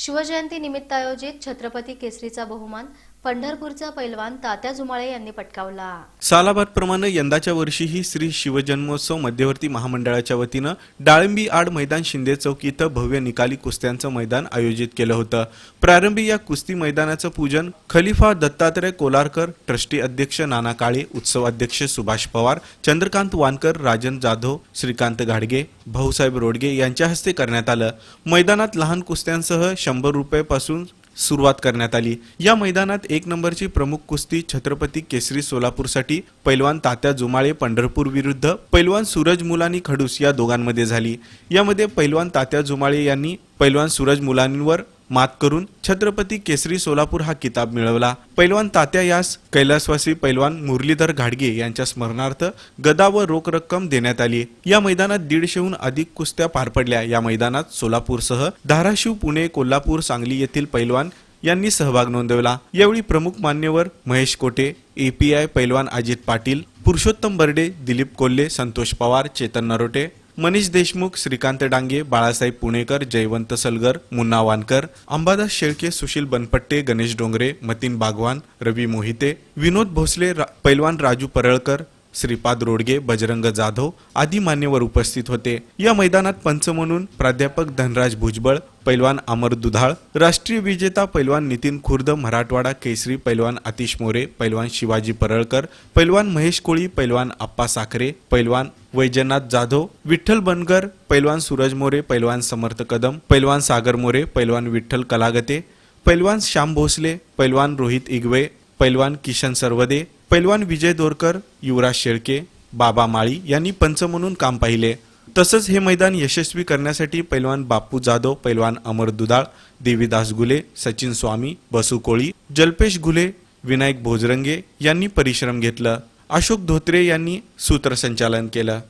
शिवजयंती निमित्त आयोजित छत्रपती केसरीचा बहुमान पंढरपूरचा पैलवान तात्या जुमाळे यांनी पटकावला. सालाबादप्रमाणे यंदाच्या वर्षीही श्री शिवजन्मोत्सव मध्यवर्ती महामंडळाच्या वतीनं डाळिंबी आड मैदान शिंदे चौक इथं भव्य निकाली कुस्त्यांचं मैदान आयोजित केलं होतं. प्रारंभी या कुस्ती मैदानाचं पूजन खलिफा दत्तात्रय कोलारकर ट्रस्टी अध्यक्ष नाना काळे उत्सव अध्यक्ष सुभाष पवार चंद्रकांत वानकर राजन जाधव श्रीकांत घाडगे भाऊसाहेब रोडगे यांच्या हस्ते करण्यात आलं. मैदानात लहान कुस्त्यांसह शंभर रुपये सुरुवात करण्यात आली. या मैदानात एक नंबरची प्रमुख कुस्ती छत्रपती केसरी सोलापूरसाठी पैलवान तात्या जुमाळे पंढरपूर विरुद्ध पैलवान सूरज मुलानी खडूस या दोघांमध्ये झाली. यामध्ये पैलवान तात्या जुमाळे यांनी पैलवान सूरज मुलांवर मात करून छत्रपती केसरी सोलापूर हा किताब मिळवला. पैलवान तात्या यास कैलासवासी पैलवान मुरलीधर घाडगे यांच्या स्मरणार्थ गदा व रोख रक्कम देण्यात आली. या मैदानात दीडशेहून अधिक कुस्त्या पार पडल्या. या मैदानात सोलापूरसह धाराशिव पुणे कोल्हापूर सांगली येथील पैलवान यांनी सहभाग नोंदवला. यावेळी प्रमुख मान्यवर महेश कोटे एपीआय पैलवान अजित पाटील पुरुषोत्तम बर्डे दिलीप कोल्हे संतोष पवार चेतन नरोटे मनीष देशमुख श्रीकांत डांगे बाळासाहेब पुणेकर जयवंत सलगर मुन्ना वानकर अंबादास शेळके सुशील बनपट्टे गणेश डोंगरे मतीन बागवान रवी मोहिते विनोद भोसले रा- पैलवान राजू परळकर श्रीपाद रोडगे बजरंग जाधव आदी मान्यवर उपस्थित होते. या मैदानात पंच म्हणून प्राध्यापक धनराज भुजबळ पैलवान अमर दुधाळ राष्ट्रीय विजेता पैलवान नितीन खुर्द मराठवाडा केसरी पैलवान आतिश मोरे पैलवान शिवाजी परळकर पैलवान महेश कोळी पैलवान आप्पा साखरे पैलवान वैजनाथ जाधव विठ्ठल बनगर पैलवान सूरज मोरे पैलवान समर्थ कदम पैलवान सागर मोरे पैलवान विठ्ठल कलागते पैलवान श्याम भोसले पैलवान रोहित इगवे पैलवान किशन सरवदे पैलवान विजय दोरकर युवराज शेळके बाबा माळी यांनी पंच म्हणून काम पाहिले. तसंच हे मैदान यशस्वी करण्यासाठी पैलवान बापू जाधव पैलवान अमर दुधाळ देवीदास गुले सचिन स्वामी बसू कोळी जल्पेश गुले विनायक भोजरंगे यांनी परिश्रम घेतलं. अशोक धोत्रे यांनी सूत्रसंचालन केलं.